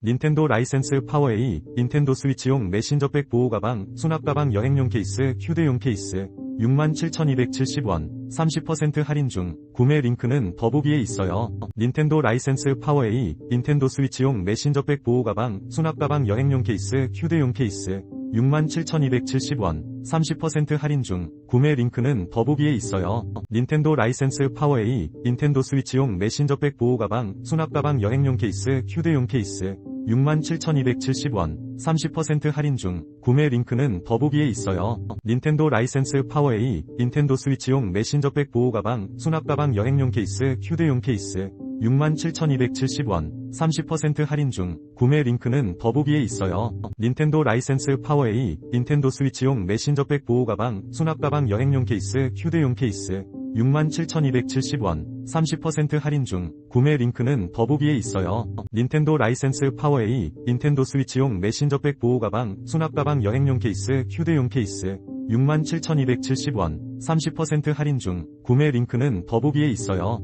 닌텐도 라이센스 파워A, 닌텐도 스위치용 메신저백 보호 가방, 수납 가방 여행용 케이스, 휴대용 케이스, 67,270원, 30% 할인 중, 구매 링크는 더보기에 있어요. 닌텐도 라이센스 파워A, 닌텐도 스위치용 메신저백 보호 가방, 수납 가방 여행용 케이스, 휴대용 케이스, 67,270원, 30% 할인 중, 구매 링크는 더보기에 있어요. 닌텐도 라이센스 파워A, 닌텐도 스위치용 메신저백 보호 가방, 수납 가방 여행용 케이스, 휴대용 케이스, 67,270원, 30% 할인 중, 구매 링크는 더보기에 있어요. 닌텐도 라이센스 파워A, 닌텐도 스위치용 메신저백 보호 가방, 수납 가방 여행용 케이스, 휴대용 케이스, 67,270원, 30% 할인 중, 구매 링크는 더보기에 있어요. 닌텐도 라이센스 파워A, 닌텐도 스위치용 메신저백 보호 가방, 수납 가방 여행용 케이스, 휴대용 케이스, 67,270원, 30% 할인 중, 구매 링크는 더보기에 있어요. 닌텐도 라이센스 파워A, 닌텐도 스위치용 메신저백 보호 가방, 수납 가방 여행용 케이스, 휴대용 케이스, 67,270원, 30% 할인 중, 구매 링크는 더보기에 있어요.